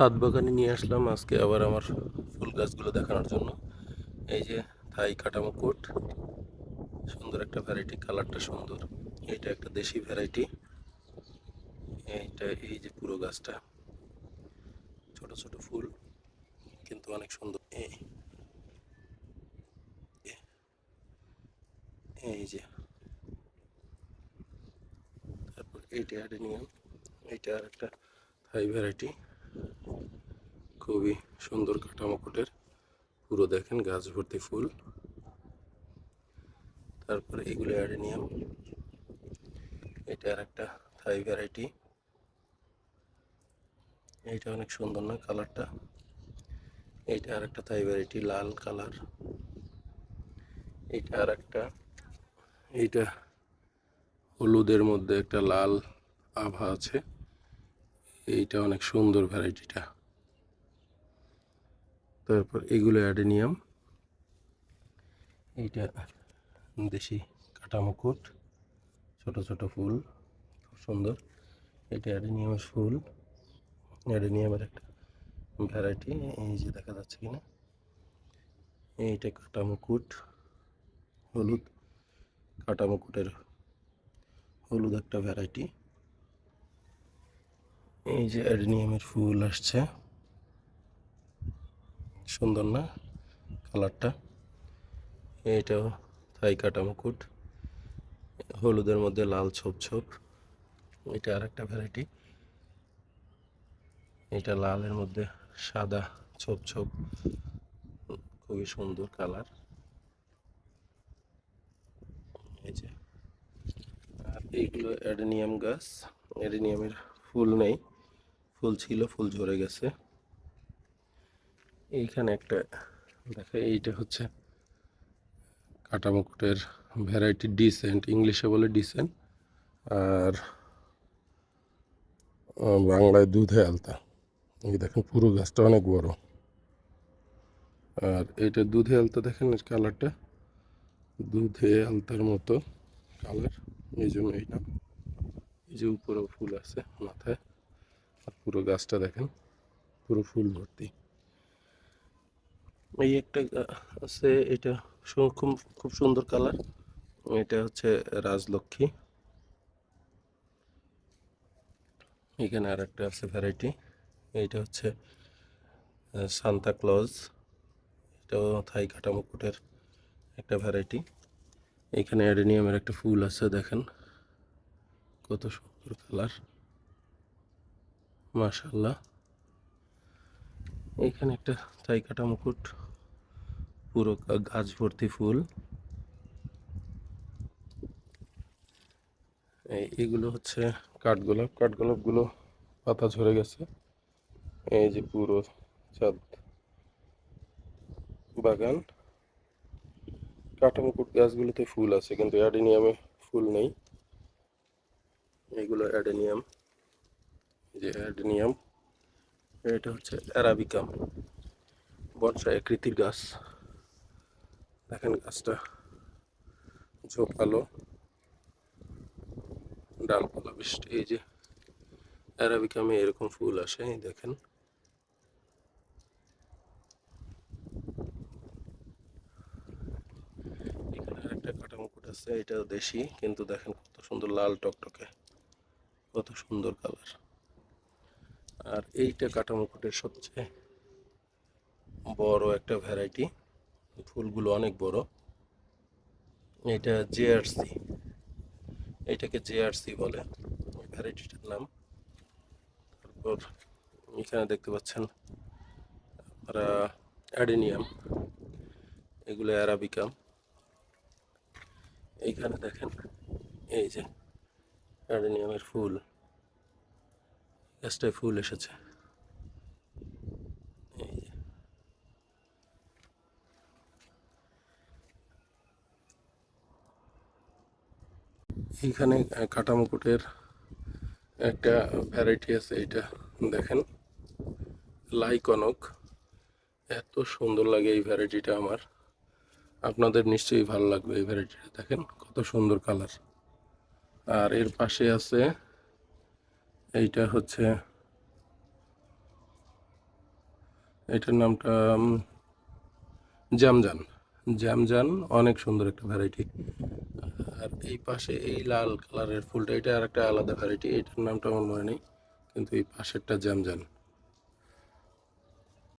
ছাদ বাগানে নিয়ে আসলাম আজকে আবার আমার ফুল গাছগুলো দেখানোর জন্য। এই যে থাই কাটা মুকুট সুন্দর একটা ভ্যারাইটি কালারটা সুন্দর। এটা একটা দেশি ভ্যারাইটি এইটা, এই যে পুরো গাছটা। ছোট ছোট ফুল, কিন্তু অনেক সুন্দর। এই এই যে। তারপর এইটা অ্যাডেনিয়াম এইটা আর একটা থাই ভ্যারাইটি খুবই সুন্দর কাটা মুকুটের পুরো দেখেন, গাছ ভর্তি ফুল। তারপরে এগুলো অ্যাডেনিয়াম। এটা আর একটা থাই ভ্যারাইটি। এইটা অনেক সুন্দর না কালারটা? এইটা আর একটা থাই ভ্যারাইটি, লাল কালার। এইটা আর একটা এইটা হলুদের মধ্যে একটা লাল আভা আছে। এইটা অনেক সুন্দর ভ্যারাইটিটা। তারপর এগুলো অ্যাডেনিয়াম। এইটা দেশি কাটা মুকুট ছোট ছোট ফুল, খুব সুন্দর। এটা অ্যাডেনিয়ামের ফুল, অ্যাডেনিয়ামের একটা ভ্যারাইটি এই যে দেখা যাচ্ছে কিনা। এইটা কাটা মুকুট হলুদ কাটা মুকুটের হলুদ একটা ভ্যারাইটি এই যে অ্যাডেনিয়ামের ফুল আসছে। সুন্দর না কালারটা। এইটাও থাই কাটা মুকুট। হলুদের মধ্যে লাল ছোপ ছোপ। এটা আর একটা ভ্যারাইটি এটা লালের মধ্যে সাদা ছোপ ছোপ। খুবই সুন্দর কালার। এই যে। আর এইগুলো অ্যাডেনিয়াম গাছ। অ্যাডেনিয়ামের ফুল নেই। ফুল ছিল, ফুল ঝরে গেছে। এইখানে একটা, দেখে এইটা হচ্ছে কাটা মুকুটের ভ্যারাইটি ডিসেন্ট ইংলিশে বলে ডিসেন্ট আর বাংলায় দুধে আলতা। এই দেখেন, পুরো গাছটা অনেক বড়। আর এইটা দুধে আলতা, দেখেন কালারটা দুধে আলতার মতো কালার এই জন্য এই নাম এই যে উপরেও ফুল আছে মাথায়। আর পুরো গাছটা দেখেন, পুরো ফুল ভর্তি। এই একটা আছে, এটা খুব খুব সুন্দর কালার। এটা হচ্ছে রাজলক্ষ্মী। এখানে আর একটা আছে ভ্যারাইটি এইটা হচ্ছে সান্তা ক্লজ এটাও থাই কাটা মুকুটের একটা ভ্যারাইটি এখানে অ্যাডেনিয়ামের একটা ফুল আছে, দেখেন। কত সুন্দর কালার। মাশাল্লাহ এখানে একটা থাই কাটা মুকুট। পুরো গাছ ভর্তি ফুল। এগুলো হচ্ছে কাঠগোলাপ। কাঠগোলাপগুলো পাতা ঝরে গেছে। এই যে পুরো চাঁদ বাগান। কাটা মুকুট গাছগুলোতে ফুল আছে, কিন্তু অ্যাডেনিয়ামে ফুল নেই। এগুলো অ্যাডেনিয়াম। যে অ্যাডেনিয়াম। এটা হচ্ছে অ্যারাবিকাম বর্ষা আকৃতির গাছ। দেখেন গাছটা। ঝোপালো ডালপালা বৃষ্টি, এই যে অ্যারাবিকামে এরকম ফুল আসে দেখেন। এখানে আছে এটা দেশি, কিন্তু দেখেন কত সুন্দর লাল টকটকে, কত সুন্দর কালার। আর এইটা কাটা মুকুটের সবচেয়ে বড় একটা ভ্যারাইটি। ফুলগুলো অনেক বড়। এটা জেআরসি এটাকে জেআরসি বলে। ভ্যারাইটিটার নাম। তারপর এখানে দেখতে পাচ্ছেন আপনারা অ্যাডেনিয়াম, এগুলো অ্যারাবিকাম এইখানে দেখেন, এই যে অ্যাডেনিয়ামের ফুল। গাছটায় ফুল এসেছে এই যে এইখানে কাটা মুকুটের একটা ভ্যারাইটি আছে এটা দেখেন। লাইকনক। এত সুন্দর লাগে এই ভ্যারাইটিটা আমার। আপনাদের নিশ্চয়ই ভালো লাগবে এই ভ্যারাইটিটা দেখেন কত সুন্দর কালার আর এর পাশে আছে এইটা হচ্ছে এটার নামটা উম, জ্যামজান জ্যামজান অনেক সুন্দর একটা ভ্যারাইটি আর এই পাশে এই লাল কালারের ফুলটা, এটা আর একটা আলাদা ভ্যারাইটি এটার নামটা আমার মনে নেই, কিন্তু এই পাশেরটা জ্যামজান